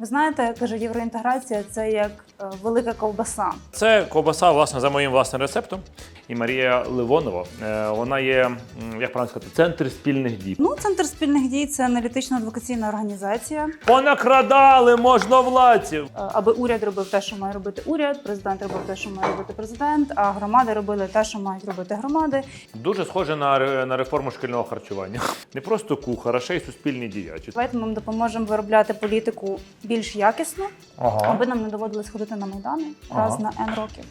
Ви знаєте, каже, євроінтеграція це як е, велика ковбаса. Це ковбаса, власне, за моїм власним рецептом. І Марія Ливонова. е, Вона є, як правильно сказати, центр спільних дій. Ну, центр спільних дій це аналітична адвокаційна організація. Понакрадали можновладців. Е, Аби уряд робив те, що має робити уряд, президент робив те, що має робити президент, а громади робили те, що мають робити громади. Дуже схоже на, на реформу шкільного харчування. Не просто кухар, а ще й суспільні діячі. Давайте ми допоможемо виробляти політику більш якісно, Ага. аби нам не доводилось ходити на майдани раз Ага. на N років.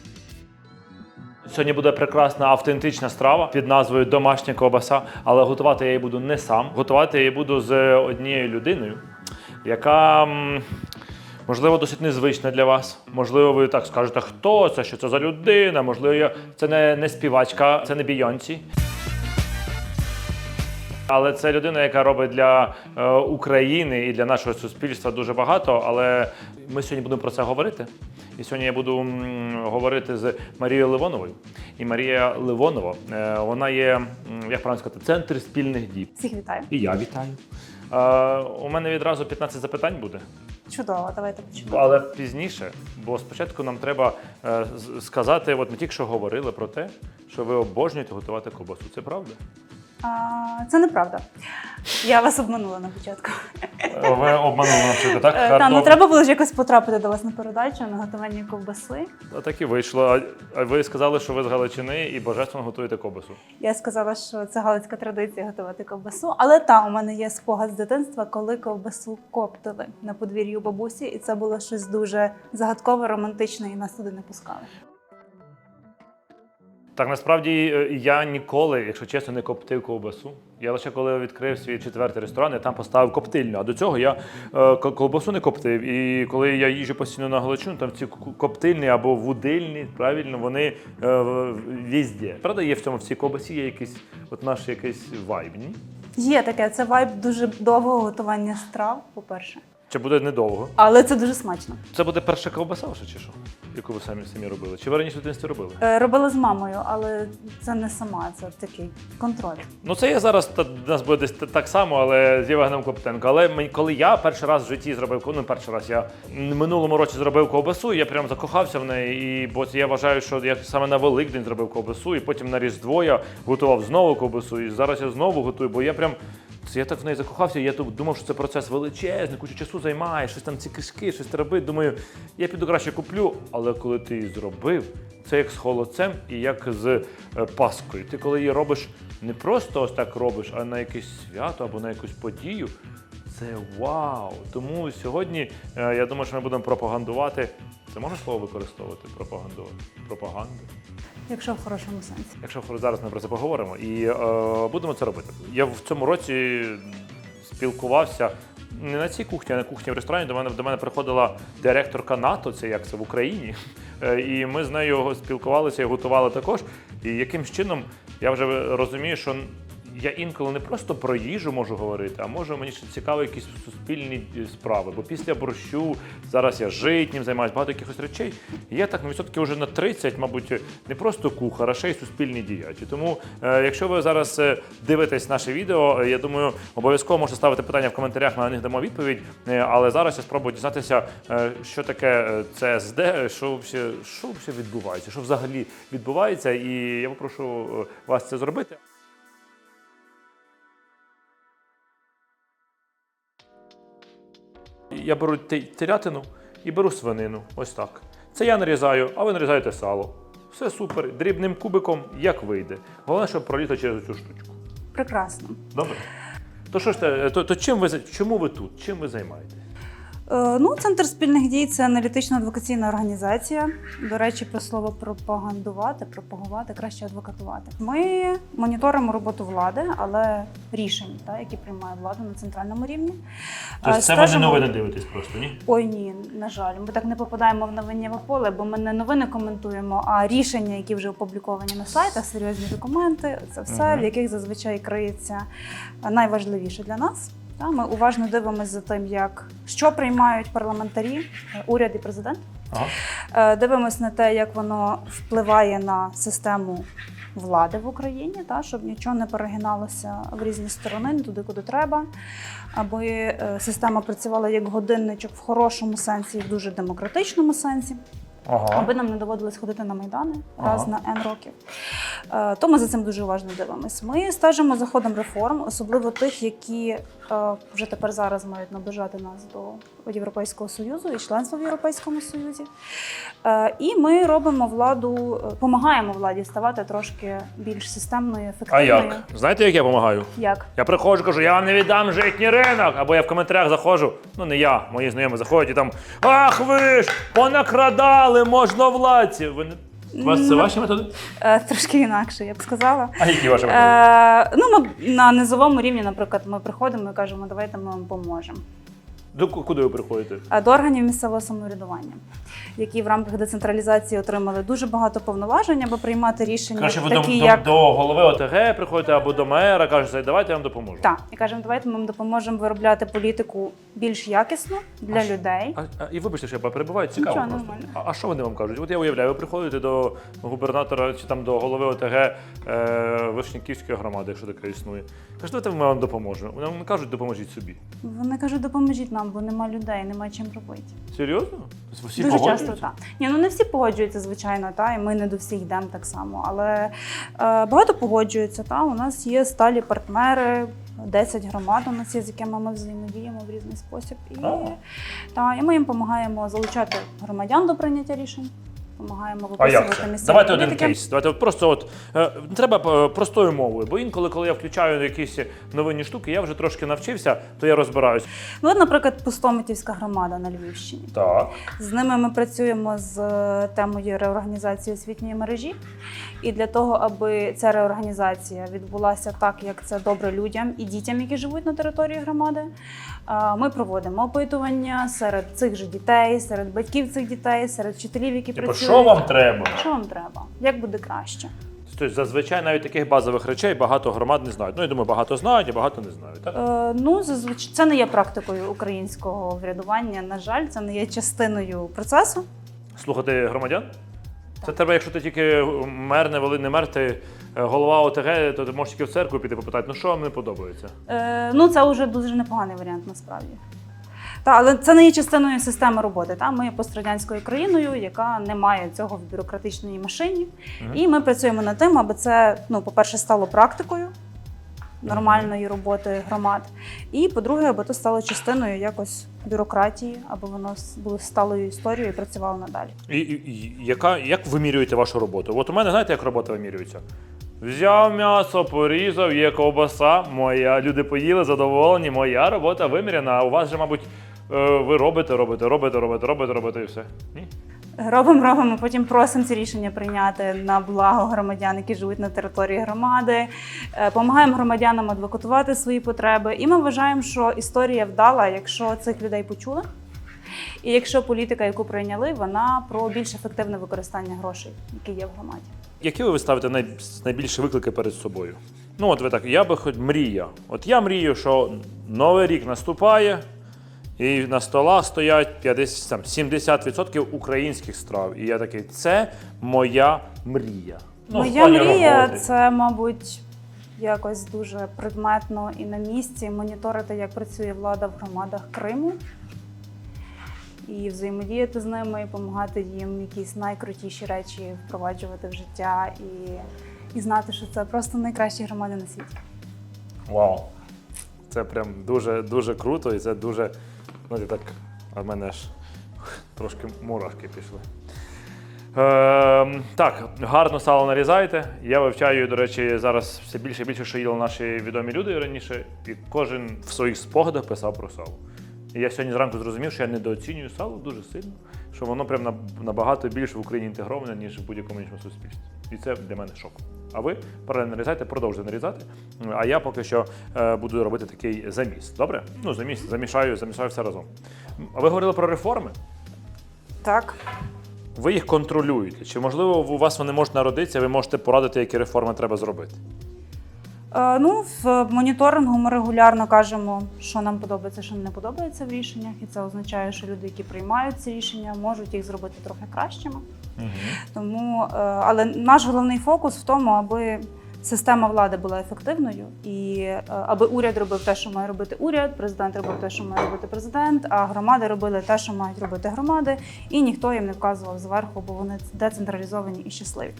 Сьогодні буде прекрасна автентична страва під назвою Домашня ковбаса, але готувати я її буду не сам. Готувати я її буду з однією людиною, яка. Можливо, досить незвична для вас. Можливо, ви так скажете, хто це, що це за людина. Можливо, це не, не співачка, це не Бійонці. Але це людина, яка робить для е, України і для нашого суспільства дуже багато. Але ми сьогодні будемо про це говорити. І сьогодні я буду говорити з Марією Ливоновою. І Марія Ливонова, е, вона є, як правильно сказати, центр спільних дій. Всіх вітаю. І я вітаю. Е, у мене відразу 15 запитань буде, Чудово, давайте почнемо. але пізніше, бо спочатку нам треба е, сказати: от ми тільки що говорили про те, що ви обожнюєте готувати ковбасу. Це правда? А, це неправда. Я вас обманула на початку. Е, Ви обманули наприклад, так? Е, Та, ну треба було ж якось потрапити до вас на передачу на готування ковбаси. Так і вийшло. А- А ви сказали, що ви з Галичини і божественно готуєте ковбасу. Я сказала, що це галицька традиція готувати ковбасу. Але та у мене є спогад з дитинства, коли ковбасу коптили на подвір'ї у бабусі, і це було щось дуже загадкове, романтичне, і нас туди не пускали. Так, насправді е, я ніколи, якщо чесно, не коптив ковбасу. Я лише коли відкрив свій четвертий ресторан, я там поставив коптильню. А до цього я е, ковбасу не коптив. І коли я їжджу постійно на Галичину, там ці коптильні або вудильні, правильно, вони е, в- Правда, є в цьому в цій ковбасі є якийсь от наш якийсь вайб, ні? Є таке, це вайб дуже довгого готування страв, по-перше. Чи буде недовго? Але це дуже смачно. Це буде перша ковбаса вже чи що? Яку ви самі самі робили? Чи ви раніше в дитинстві робили? Е, Робила з мамою, але це не сама, це такий контроль. Ну, це я зараз та, нас буде десь та- так само, але з Євгеном Коптенко. Але мені- коли я перший раз в житті зробив ковбасу, ну перший раз я минулому році зробив ковбасу, я прям закохався в неї. І бо я вважаю, що я саме на Великдень зробив ковбасу, і потім на Різдво я готував знову ковбасу. І зараз я знову готую, бо я прям. Я так в неї закохався, я думав, що це процес величезний, кучу часу займає, щось там ці кишки, щось робити. Думаю, я піду краще куплю. Але коли ти її зробив, це як з холодцем і як з е, паскою. Ти коли її робиш не просто ось так робиш, а на якесь свято або на якусь подію. Це вау! Тому сьогодні е, я думаю, що ми будемо пропагандувати. Це можна слово використовувати? Пропагандувати? Пропаганду. Якщо в хорошому сенсі. Якщо зараз ми про це поговоримо, і е, будемо це робити. Я в цьому році спілкувався не на цій кухні, а на кухні в ресторані. До мене до мене приходила директорка НАТО, це як це в Україні. Е, І ми з нею спілкувалися і готували також. І якимсь чином я вже розумію, що я інколи не просто про їжу можу говорити, а може мені ще цікаво якісь суспільні е, справи. Бо після борщу зараз я житнім займаюся багато якихось речей. І я так на відсотки вже на 30, мабуть, не просто кухар, а ще й суспільні діячі. Тому, е, якщо ви зараз е, дивитесь наше відео, е, я думаю, обов'язково можете ставити питання в коментарях, ми на них дамо відповідь. Але зараз я спробую дізнатися, що таке ЦСД, що взагалі, відбувається, що взагалі відбувається, і я попрошу вас це зробити. Я беру те- телятину і беру свинину. Ось так. Це я нарізаю, а ви нарізаєте сало. Все супер. Дрібним кубиком, як вийде. Головне, щоб проліто через цю штучку. Прекрасно. Добре? То що ж то, то чим ви чому ви тут? Чим ви займаєтесь? Е, Ну, центр спільних дій це аналітична адвокаційна організація. До речі, про слово пропагандувати, пропагувати, краще адвокатувати. Ми моніторимо роботу влади, але рішень, та, які приймає влада на центральному рівні. Тобто Е, це ви не новини дивитесь просто, ні? Ой, ні, на жаль, ми так не попадаємо в новиннєве поле, бо ми не новини коментуємо, а рішення, які вже опубліковані на сайтах, серйозні документи. Це все, Мгм. в яких зазвичай криється найважливіше для нас. Ми уважно дивимося за тим, як що приймають парламентарі, е, уряд і президент. Ага. Е, Дивимось на те, як воно впливає на систему влади в Україні, та, щоб нічого не перегиналося в різні сторони, не туди, куди треба, аби е, система працювала як годинничок в хорошому сенсі і в дуже демократичному сенсі Ага. аби нам не доводилось ходити на майдани Ага. раз на N років. То ми за цим дуже уважно дивимось. Ми стежимо за ходом реформ, особливо тих, які вже тепер зараз мають наближати нас до Європейського Союзу і членства в Європейському Союзі. Е, І ми робимо владу, допомагаємо владі ставати трошки більш системною, А як? Знаєте, як я допомагаю? Як? Я приходжу, кажу, я вам не віддам житній ринок. Або я в коментарях заходжу. Ну не я, мої знайомі заходять і там. Ах ви ж! Понакрадали можновладці. Ви не. У вас це ваші методи? Е, Трошки інакше, я б сказала. А які ваші методи? Е, ну, ми на низовому рівні, наприклад, ми приходимо і кажемо, давайте ми вам поможемо. До куди ви приходите? А до органів місцевого самоврядування, які в рамках децентралізації отримали дуже багато повноважень, аби приймати рішення, Краще ви такі до, як до голови ОТГ приходите або до мера, кажете, давайте я вам допоможу. так, і кажемо, давайте ми вам допоможемо виробляти політику більш якісну для людей. А, а, і вибачте, що я перебуваю, цікаво Нічого, просто. А, а що вони вам кажуть? От я уявляю, ви приходите до губернатора чи там до голови ОТГ е, Вишняківської громади, якщо таке існує. Кажете, давайте ми вам допоможемо. Вони кажуть, допоможіть собі. Вони кажуть, допоможіть нам, бо нема людей, нема чим робити. Серйозно? Всі Дуже часто так. Ні, ну не всі погоджуються, звичайно, та і ми не до всіх йдемо так само. Але е, багато погоджуються. Та у нас є сталі партнери. 10 громад у нас є, з якими ми взаємодіємо в різний спосіб. І, та, і ми їм допомагаємо залучати громадян до прийняття рішень, допомагаємо А як виписувати місцеві Давайте один кейс. Давайте от просто от е, не треба е, простою мовою, бо інколи, коли я включаю якісь новинні штуки, я вже трошки навчився, то я розбираюсь. Ну, от, наприклад, Пустомитівська громада на Львівщині. Так. З ними ми працюємо з е, темою реорганізації освітньої мережі. І для того, аби ця реорганізація відбулася так, як це добре людям і дітям, які живуть на території громади, ми проводимо опитування серед цих же дітей, серед батьків цих дітей, серед вчителів, які Типу, працюють. що вам треба? Що вам треба? Як буде краще? Тобто зазвичай навіть таких базових речей багато громад не знають. Ну, я думаю, багато знають, а багато не знають. Так? Е, ну, зазвичай це не є практикою українського врядування. На жаль, це не є частиною процесу. Слухати громадян? Це треба, якщо ти тільки мер, не вели, не мер, ти голова ОТГ, то ти можеш тільки в церкву піти попитати, ну що вам не подобається? Е, ну, це вже дуже непоганий варіант насправді. Та, але це не є частиною системи роботи. Та? Ми є пострадянською країною, яка не має цього в бюрократичній машині. Мгм. І ми працюємо над тим, аби це, ну, по-перше, стало практикою нормальної роботи громад. І, по-друге, аби то стало частиною якось бюрократії, аби воно с- було сталою історією і працювало надалі. І, і, і яка, як вимірюєте вашу роботу? От у мене знаєте, як робота вимірюється? Взяв м'ясо, порізав, є ковбаса, моя. Люди поїли, задоволені, моя робота виміряна. А у вас же, мабуть, е, ви робите, робите, робите, робите, робите, робите і все. Ні? Робимо, робимо, потім просимо ці рішення прийняти на благо громадян, які живуть на території громади. Помагаємо громадянам адвокатувати свої потреби. І ми вважаємо, що історія вдала, якщо цих людей почули. І якщо політика, яку прийняли, вона про більш ефективне використання грошей, які є в громаді. Які ви ставите най, найбільші виклики перед собою? Ну, от ви так, я би хоч мрія. От я мрію, що новий рік наступає, і на столах стоять 50, там, 70% українських страв. І я такий, це моя мрія. Ну, в Моя плані мрія роботи. це, мабуть, якось дуже предметно і на місці моніторити, як працює влада в громадах Криму. І взаємодіяти з ними, і допомагати їм якісь найкрутіші речі впроваджувати в життя і, і знати, що це просто найкращі громади на світі. Вау. Це прям дуже дуже круто, і це дуже. Ну, так, а в мене ж трошки мурашки пішли. Е, так, гарно сало нарізайте. Я вивчаю, до речі, зараз все більше і більше, що їли наші відомі люди раніше, і кожен в своїх спогадах писав про сало. Я сьогодні зранку зрозумів, що я недооцінюю сало дуже сильно, що воно прям набагато більше в Україні інтегроване, ніж в будь-якому іншому суспільстві. І це для мене шок. А ви паралельно нарізайте, продовжуйте нарізати. А я поки що е, буду робити такий заміс. Добре? Ну, заміс, замішаю, замішаю все разом. А ви говорили про реформи? Так. Ви їх контролюєте. Чи можливо у вас вони можуть народитися, ви можете порадити, які реформи треба зробити? Е, Ну, в моніторингу ми регулярно кажемо, що нам подобається, що не подобається в рішеннях, і це означає, що люди, які приймають ці рішення, можуть їх зробити трохи кращими. Тому, е, але наш головний фокус в тому, аби система влади була ефективною, і е, аби уряд робив те, що має робити уряд, президент робив те, що має робити президент, а громади робили те, що мають робити громади, і ніхто їм не вказував зверху, бо вони децентралізовані і щасливі.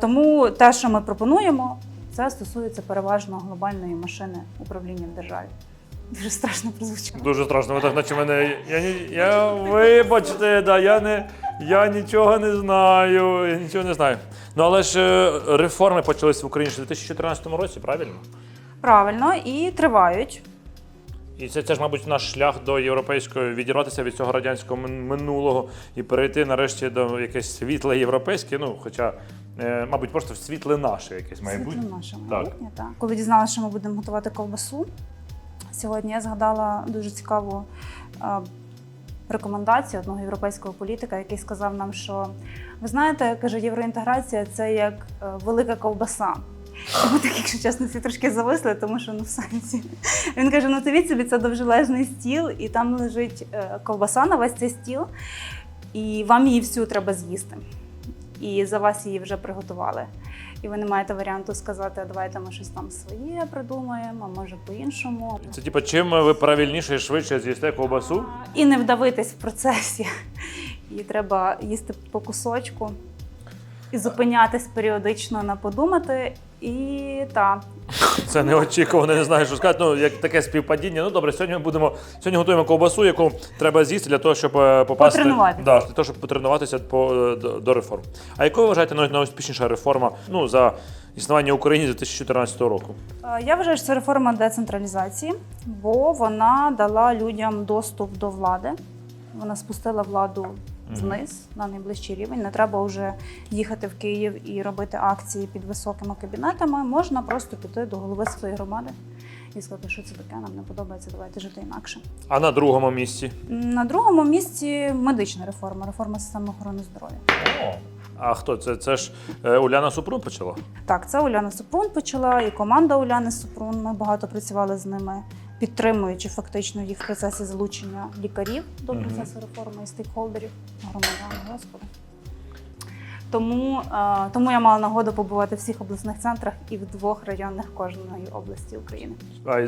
Тому те, що ми пропонуємо, це стосується переважно глобальної машини управління в державі. Дуже страшно прозвучало. Дуже страшно, ви так наче мене. Я, ні- я вибачте, да, я не. Я нічого не знаю, я нічого не знаю. Ну але ж е, реформи почалися в Україні ще в 2014 році, правильно? Правильно, і тривають. І це, це ж, мабуть, наш шлях до європейської відірватися від цього радянського минулого і перейти нарешті до якесь світле європейське. Ну, хоча, е, мабуть, просто світле наше якесь майбутнє. Світло наше майбутнє. Так. Коли дізналася, що ми будемо готувати ковбасу, сьогодні я згадала дуже цікаву е, рекомендацію одного європейського політика, який сказав нам, що ви знаєте, каже, євроінтеграція це як е, велика ковбаса. Ми так, якщо чесно, всі трошки зависли, тому що ну в сенсі. Він каже: ну дивіться собі, це довжелезний стіл, і там лежить е, ковбаса на весь цей стіл, і вам її всю треба з'їсти. І за вас її вже приготували. І ви не маєте варіанту сказати, а давайте ми щось там своє придумаємо, а може по-іншому. Це типу, чим ви правильніше і швидше з'їсте ковбасу? І не вдавитись в процесі. Її треба їсти по кусочку і зупинятись періодично на подумати. І та Це неочікувано, не знаю, що сказати. Ну, як таке співпадіння. Ну добре, сьогодні ми будемо сьогодні готуємо ковбасу, яку треба з'їсти для того, щоб е, попасти Потренуватися. Да, для того, щоб потренуватися по, е, до, до реформ. А якою ви вважаєте най- найуспішніша реформа ну, за існування України з 2014 року? Е, Я вважаю, що це реформа децентралізації, бо вона дала людям доступ до влади. Вона спустила владу вниз на найближчий рівень. Не треба вже їхати в Київ і робити акції під високими кабінетами. Можна просто піти до голови своєї громади і сказати, що це таке, нам не подобається, давайте жити інакше. А на другому місці? На другому місці медична реформа, реформа системи охорони здоров'я. А хто це? Це ж е, Уляна Супрун почала? Так, це Уляна Супрун почала, і команда Уляни Супрун. Ми багато працювали з ними, підтримуючи фактично їх в процесі залучення лікарів до процесу реформи і стейкхолдерів громадян, господи. Тому, е, тому я мала нагоду побувати в всіх обласних центрах і в двох районних кожної області України.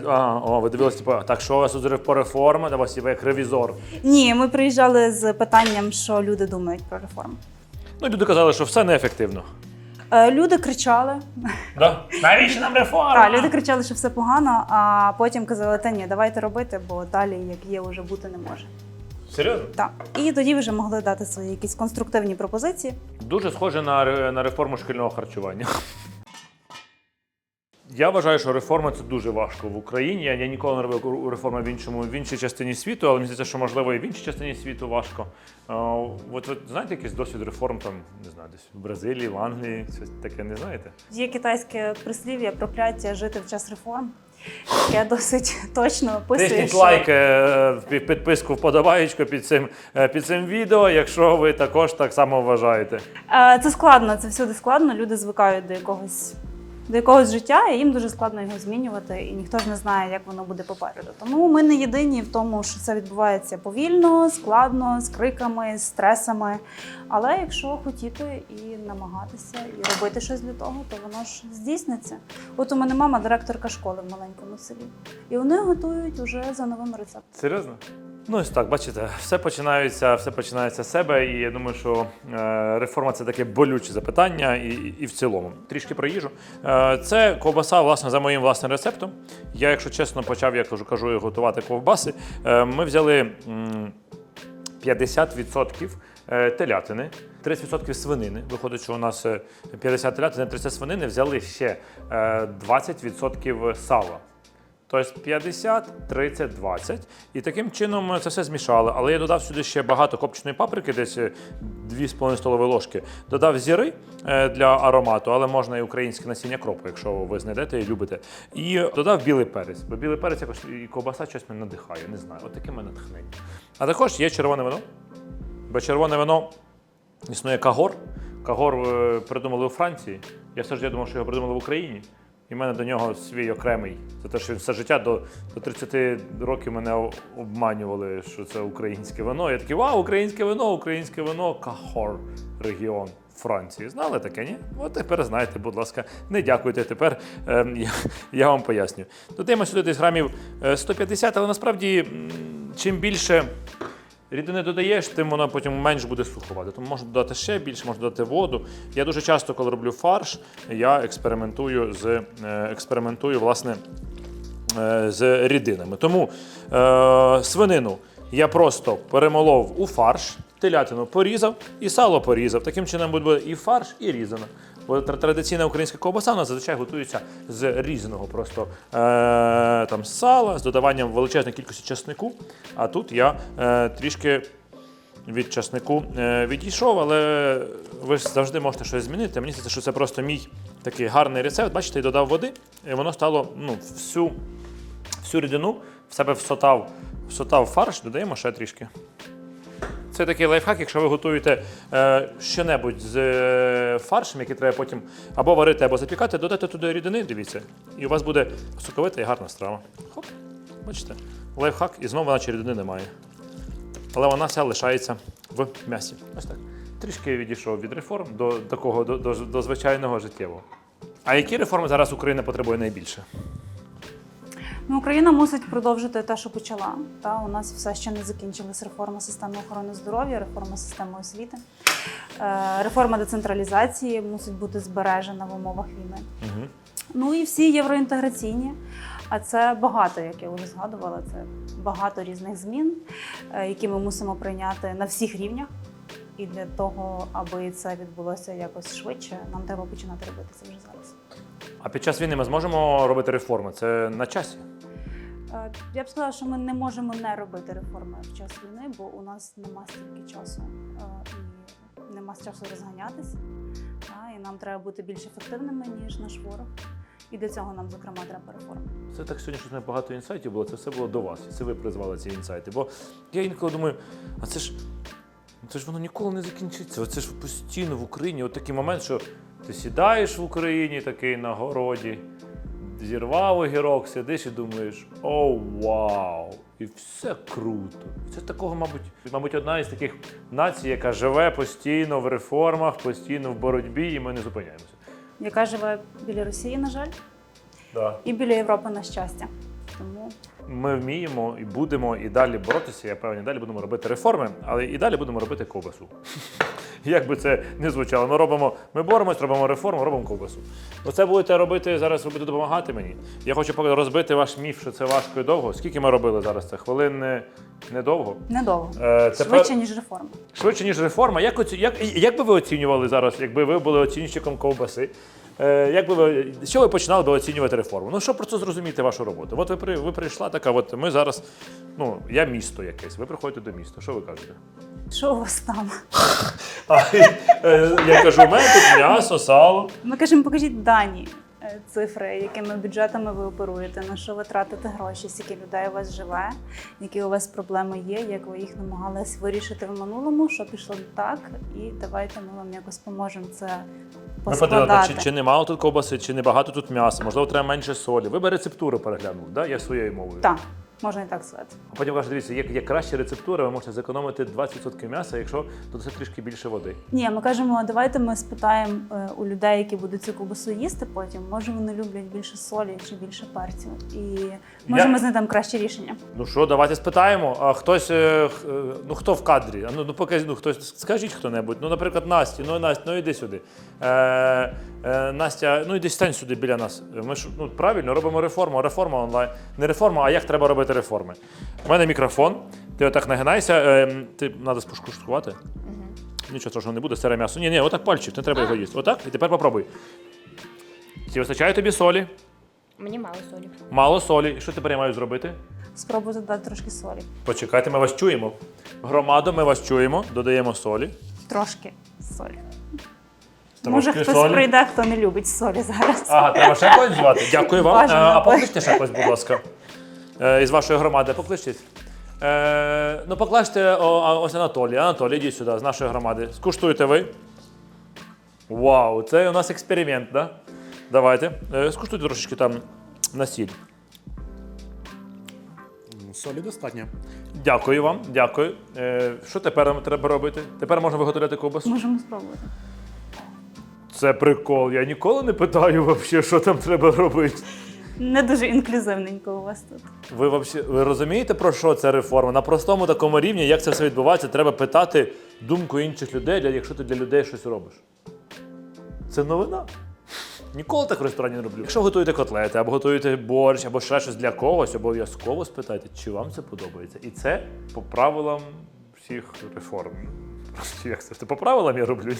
А, о, ви дивилися, типу, так що у вас по реформи, у вас є як ревізор. Ні, ми приїжджали з питанням, що люди думають про реформу. Ну, люди казали, що все неефективно. Е, Люди кричали, Да? Навіщо нам реформа? Так, люди кричали, що все погано, а потім казали, та ні, давайте робити, бо далі як є, вже бути не може. Серйозно? Так. І тоді вже могли дати свої якісь конструктивні пропозиції. Дуже схоже на, на реформу шкільного харчування. Я вважаю, що реформа це дуже важко в Україні. Я, я ніколи не робив реформи в іншому в іншій частині світу, але мені здається, що можливо і в іншій частині світу важко. Е, от ви знаєте якийсь досвід реформ там, не знаю, десь в Бразилії, в Англії, щось таке не знаєте? Є китайське прислів'я прокляття жити в час реформ, яке досить точно описує, Тисніть що лайк, е, підписку, вподобаєчку під цим, е, під цим відео, якщо ви також так само вважаєте. Це складно, це всюди складно. Люди звикають до якогось. До якогось життя, і їм дуже складно його змінювати, і ніхто ж не знає, як воно буде попереду. Тому ми не єдині в тому, що це відбувається повільно, складно, з криками, з стресами. Але якщо хотіти і намагатися, і робити щось для того, то воно ж здійсниться. От у мене мама директорка школи в маленькому селі, і вони готують уже за новим рецептом. Серйозно? Ну, ось так, бачите, все починається, все починається з себе, і я думаю, що е, реформа це таке болюче запитання, і, і в цілому. Трішки про їжу. Е, це ковбаса, власне, за моїм власним рецептом. Я, якщо чесно, почав, я кажу, кажу готувати ковбаси. Е, ми взяли. м, 50% е, телятини, 30% свинини. Виходить, що у нас е, 50 телятини, 30 свинини, взяли ще е, 20% сала. Тобто 50, 30, 20. І таким чином ми це все змішали. Але я додав сюди ще багато копченої паприки, десь е, 2,5 столові ложки. Додав зіри е, для аромату, але можна і українське насіння кропу, якщо ви знайдете і любите. І додав білий перець. Бо білий перець якось і ковбаса щось мене надихає, не знаю. От таке мене натхнення. А також є червоне вино. Бо червоне вино існує кагор. Кагор е, придумали у Франції. Я все ж я думав, що його придумали в Україні. І в мене до нього свій окремий. За те, що він все життя до, до 30 років мене обманювали, що це українське вино. Я такий, вау, українське вино, українське вино, Кахор, регіон Франції. Знали таке, ні? От тепер знаєте, будь ласка, не дякуйте. Тепер ем, я, я вам поясню. Додаємо сюди десь грамів е, 150, але насправді чим більше рідини додаєш, тим воно потім менш буде сухувати. Тому можна додати ще більше, можна додати воду. Я дуже часто, коли роблю фарш, я експериментую з е, експериментую, власне, е, з рідинами. Тому е, свинину я просто перемолов у фарш, телятину порізав і сало порізав. Таким чином буде і фарш, і різано. Бо традиційна українська ковбаса нас зазвичай готується з різаного просто е, там сала з додаванням величезної кількості часнику. А тут я е, трішки від часнику е, відійшов, але ви ж завжди можете щось змінити. Мені здається, що це просто мій такий гарний рецепт. Бачите, я додав води, і воно стало ну, всю, всю рідину в себе всотав, всотав фарш, додаємо ще трішки. Це такий лайфхак, якщо ви готуєте е, що-небудь з е, фаршем, який треба потім або варити, або запікати, додайте туди рідини, дивіться, і у вас буде соковита і гарна страва. Хоп, бачите, лайфхак, і знову наче рідини немає. Але вона вся лишається в м'ясі. Ось так. Трішки відійшов від реформ до такого до, до, до звичайного життєвого. А які реформи зараз Україна потребує найбільше? Ну, Україна мусить продовжити те, що почала. Та у нас все ще не закінчилась реформа системи охорони здоров'я, реформа системи освіти, Е, реформа децентралізації мусить бути збережена в умовах війни. Угу. Ну і всі євроінтеграційні. А це багато, як я вже згадувала, це багато різних змін, е, які ми мусимо прийняти на всіх рівнях. І для того, аби це відбулося якось швидше, нам треба починати робити це вже зараз. А під час війни ми зможемо робити реформи? Це на часі. Е, Я б сказала, що ми не можемо не робити реформи в час війни, бо у нас нема стільки часу е, і нема часу розганятися. І нам треба бути більш ефективними, ніж наш ворог. І для цього нам, зокрема, треба реформи. Це так сьогодні щось багато інсайтів було. Це все було до вас. І це ви призвали ці інсайти. Бо я інколи думаю, а це ж це ж воно ніколи не закінчиться. Оце ж постійно в Україні. От такий момент, що ти сідаєш в Україні такий на городі, зірвав огірок, сидиш і думаєш, о, вау! І все круто. Це такого, мабуть, мабуть, одна із таких націй, яка живе постійно в реформах, постійно в боротьбі, і ми не зупиняємося. Яка живе біля Росії, на жаль, Да. і біля Європи, на щастя. Тому Ми вміємо і будемо і далі боротися. Я певний, далі будемо робити реформи, але і далі будемо робити ковбасу. Як би це не звучало, ми робимо, ми боремось, робимо реформу, робимо ковбасу. Оце будете робити зараз, робити допомагати мені. Я хочу поки розбити ваш міф, що це важко і довго. Скільки ми робили зараз? Це хвилин недовго. недовго. Е, Швидше, ніж реформа. Швидше, ніж реформа. Як, оці... як, як би ви оцінювали зараз, якби ви були оцінщиком ковбаси? Е, як би ви, з чого ви починали би оцінювати реформу? Ну, щоб просто зрозуміти вашу роботу. От ви, при, ви прийшла така, от ми зараз, ну, я місто якесь, ви приходите до міста. Що ви кажете? Що у вас там? А, е, я кажу, у мене тут м'ясо, сало. Ми кажемо, покажіть дані, е, цифри, якими бюджетами ви оперуєте, на що ви тратите гроші, скільки людей у вас живе, які у вас проблеми є, як ви їх намагались вирішити в минулому, що пішло не так, і давайте ми вам якось поможемо це Ми подивилися, чи, чи немало тут ковбаси, чи небагато тут м'яса, можливо, треба менше солі. Ви би рецептуру переглянули, да? я своєю мовою. Так, можна і так сказати. А потім кажуть, дивіться, є, є краща рецептура, ви можете зекономити 20% м'яса, якщо додати трішки більше води. Ні, ми кажемо, давайте ми спитаємо е, у людей, які будуть цю ковбасу їсти потім, може вони люблять більше солі чи більше перцю. І може Я- ми знайдемо краще рішення. Ну що, давайте спитаємо. А хтось, е, е, ну хто в кадрі? А Ну, ну покажіть, ну хтось, скажіть хто-небудь. Ну, наприклад, Насті, ну Настя, ну іди сюди. Е, е, Настя, ну іди стань сюди біля нас. Ми ж ну правильно робимо реформу. Реформа онлайн. Не реформа, а як треба робити реформи. У мене мікрофон. Ти отак нагинайся. Е, ти треба спошкуштувати. Нічого страшного не буде, сире м'ясо. Ні, ні, отак пальчик, не треба його їсти. Отак, і тепер попробуй. Чи вистачає тобі солі? Мені мало солі. Мало солі. І що тепер я маю зробити? Спробуйте додати трошки солі. Почекайте, ми вас чуємо. Громадо, ми вас чуємо, додаємо солі. Трошки солі. Трошки Може, хтось солі. прийде, хто не любить солі зараз. Ага, треба ще когось звати. Дякую вам. Бажано. Е, А покличте ще когось, будь ласка. Е, Із вашої громади покличте. Е, ну, покличте ось Анатолій. Анатолій, ідіть сюди, з нашої громади. Скуштуйте ви. Вау, це у нас експеримент, так? Да? Давайте. Е, Скуштуйте трошечки там на сіль. Солі достатньо. Дякую вам, дякую. Е, Що тепер нам треба робити? Тепер можна виготовляти ковбасу. Можемо спробувати. Це прикол. Я ніколи не питаю вообще, що там треба робити. Не дуже інклюзивненько у вас тут. Ви, вообще, ви розумієте, про що ця реформа? На простому такому рівні, як це все відбувається, треба питати думку інших людей, якщо ти для людей щось робиш. Це новина. Ніколи так в ресторані не роблю. Якщо готуєте котлети, або готуєте борщ, або ще щось для когось, обов'язково спитайте, чи вам це подобається. І це по правилам всіх реформ. Як це? По правилам я роблю.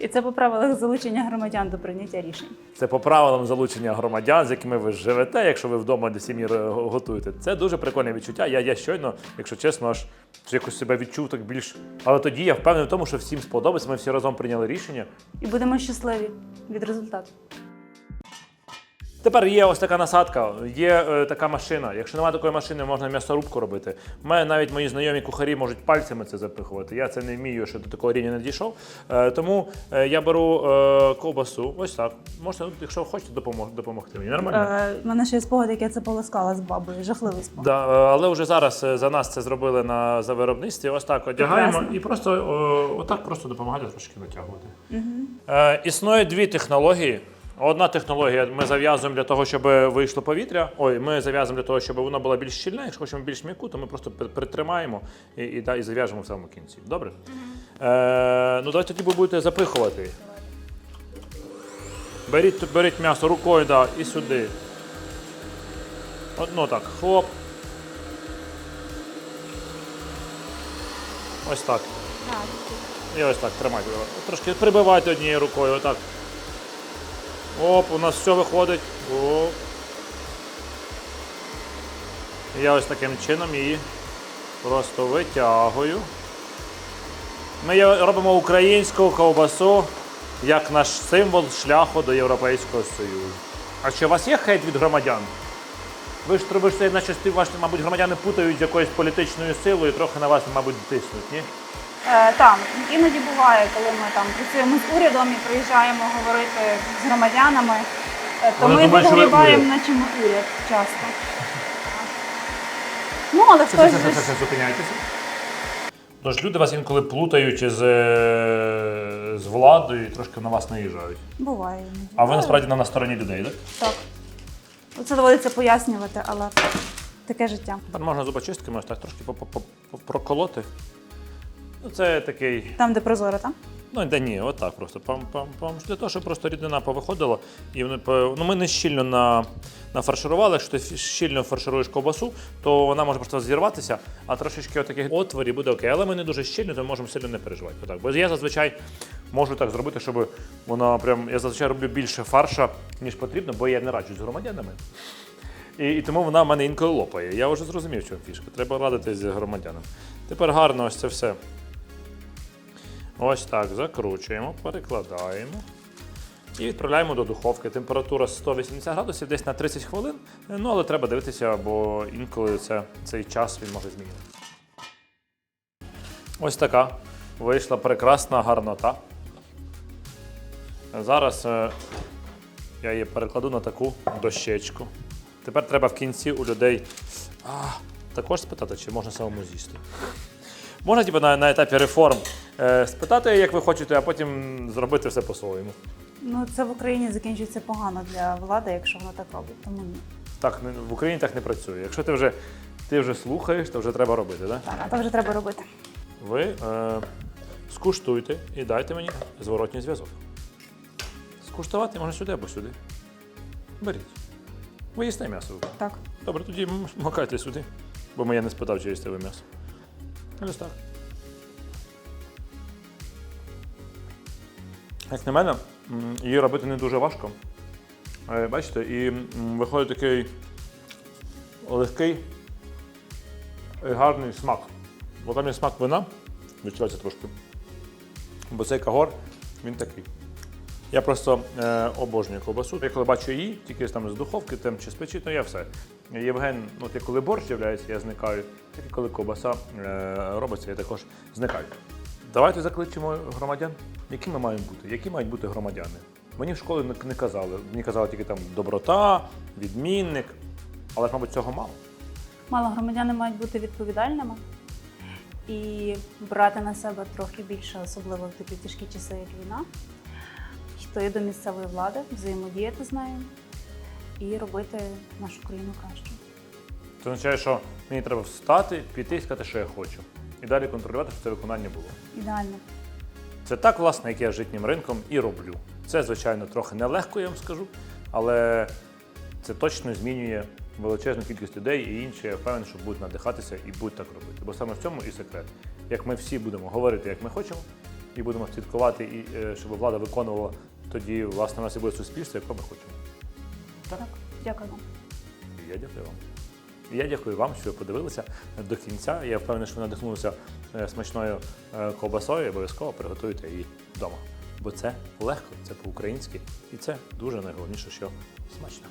І це по правилах залучення громадян до прийняття рішень. Це по правилам залучення громадян, з якими ви живете, якщо ви вдома для сім'ї готуєте. Це дуже прикольне відчуття. Я, я щойно, якщо чесно, аж якось себе відчув так більш. Але тоді я впевнений в тому, що всім сподобається. Ми всі разом прийняли рішення. І будемо щасливі від результату. Тепер є ось така насадка, є е, така машина. Якщо немає такої машини, можна м'ясорубку робити. У мене навіть мої знайомі кухарі можуть пальцями це запихувати. Я це не вмію, що до такого рівня не дійшов. Е, тому е, я беру е, ковбасу, ось так. Можете, ну, якщо хочете, допомог, допомогти мені. Нормально? Е, У мене ще є спогад, як я це полоскала з бабою. Жахливий спогад. Да, е, але вже зараз е, за нас це зробили на за виробництві. Ось так одягаємо Прекрасно. і просто о, отак просто допомагати трошки натягувати. Е, існує дві технології. Одна технологія ми зав'язуємо для того, щоб вийшло повітря. Ой, ми зав'язуємо для того, щоб вона була більш щільна. Якщо хочемо більш м'яку, то ми просто притримаємо і, і, да, і зав'яжемо в самому кінці. Добре? Е, ну давайте тоді ви будете запихувати. Беріть, беріть м'ясо рукою, да, і сюди. Одно так, хлоп. Ось так. І ось так тримайте. Трошки прибивайте однією рукою, отак. Оп, у нас все виходить. Оп. Я ось таким чином її просто витягую. Ми робимо українську ковбасу як наш символ шляху до Європейського Союзу. А чи у вас є хейт від громадян? Ви ж це, наче мабуть, громадяни путають з якоюсь політичною силою, і трохи на вас, мабуть, тиснуть, ні? Е, там іноді буває, коли ми там працюємо з урядом і приїжджаємо говорити з громадянами, е, то Вони ми що ви виглядаємо, уряд. наче ми уряд часто. Ну, але Це, хтось це, це, же це, ж це, зупиняйтеся. Тож люди вас інколи плутають із, е, з владою і трошки на вас наїжджають. буває. іноді. А ви насправді на, на стороні людей, так? Так. Це доводиться пояснювати, але таке життя. Тепер можна зубочистками ось так трошки по- по- по- по- проколоти. Ну, це такий. Там, де прозоро, так? Ну, да ні, отак просто. Пам-пам-пам. Для того, щоб просто рідина повиходила. І вони, ну, ми не щільно на, нафарширували. Якщо ти щільно фаршируєш ковбасу, то вона може просто зірватися, а трошечки отаких отворів буде окей. Але ми не дуже щільно, то ми можемо сильно не переживати. Отак. Бо я зазвичай можу так зробити, щоб вона прям. Я зазвичай роблю більше фарша, ніж потрібно, бо я не раджусь з громадянами. І, і тому вона в мене інколи лопає. Я вже зрозумів, чому фішка. Треба радитись з громадянами. Тепер гарно ось це все. Ось так, закручуємо, перекладаємо і відправляємо до духовки. Температура 180 градусів, десь на 30 хвилин. Ну, але треба дивитися, бо інколи це, цей час він може змінити. Ось така вийшла прекрасна гарнота. Зараз е, я її перекладу на таку дощечку. Тепер треба в кінці у людей а, також спитати, чи можна самому з'їсти. Можна типу, на, на етапі реформ спитати, як ви хочете, а потім зробити все по-своєму. Ну, це в Україні закінчується погано для влади, якщо вона так робить. Тому ні. Так, в Україні так не працює. Якщо ти вже, ти вже слухаєш, то вже треба робити. Да? Так, а то вже треба робити. Ви е, скуштуйте і дайте мені зворотній зв'язок. Скуштувати можна сюди або сюди. Беріть. Ви їсте м'ясо. Так. Добре, тоді макайте сюди, бо я не спитав, чи їсте ви м'ясо. Ось так. Як на мене, її робити не дуже важко. Е, Бачите, і виходить такий легкий і гарний смак. Бо там є смак вина, відчувається трошки. Бо цей кагор, він такий. Я просто е, обожнюю ковбасу. Я коли бачу її, тільки там з духовки там, чи з печі, то я все. Євген, от я коли борщ з'являється, я зникаю. Тільки коли ковбаса е, робиться, я також зникаю. Давайте закличемо громадян. Які ми маємо бути? Які мають бути громадяни? Мені в школі не- казали. Мені казали тільки там доброта, відмінник. Але ж, мабуть, цього мало. Мало громадяни мають бути відповідальними і брати на себе трохи більше, особливо в такі тяжкі часи, як війна, йти до місцевої влади, взаємодіяти з нею і робити нашу країну кращою. Це означає, що мені треба встати, піти і сказати, що я хочу. І далі контролювати, щоб це виконання було. Ідеально. Це так, власне, як я житнім ринком і роблю. Це, звичайно, трохи нелегко, я вам скажу, але це точно змінює величезну кількість людей і інші, я впевнений, що будуть надихатися і будуть так робити. Бо саме в цьому і секрет. Як ми всі будемо говорити, як ми хочемо, і будемо слідкувати, і е, щоб влада виконувала, тоді, власне, у нас і буде суспільство, яке ми хочемо. Так. Дякую вам. Я дякую вам. Я дякую вам, що ви подивилися до кінця. Я впевнений, що ви надихнулися смачною е, ковбасою, обов'язково приготуєте її вдома. Бо це легко, це по-українськи, і це дуже найголовніше, що смачно.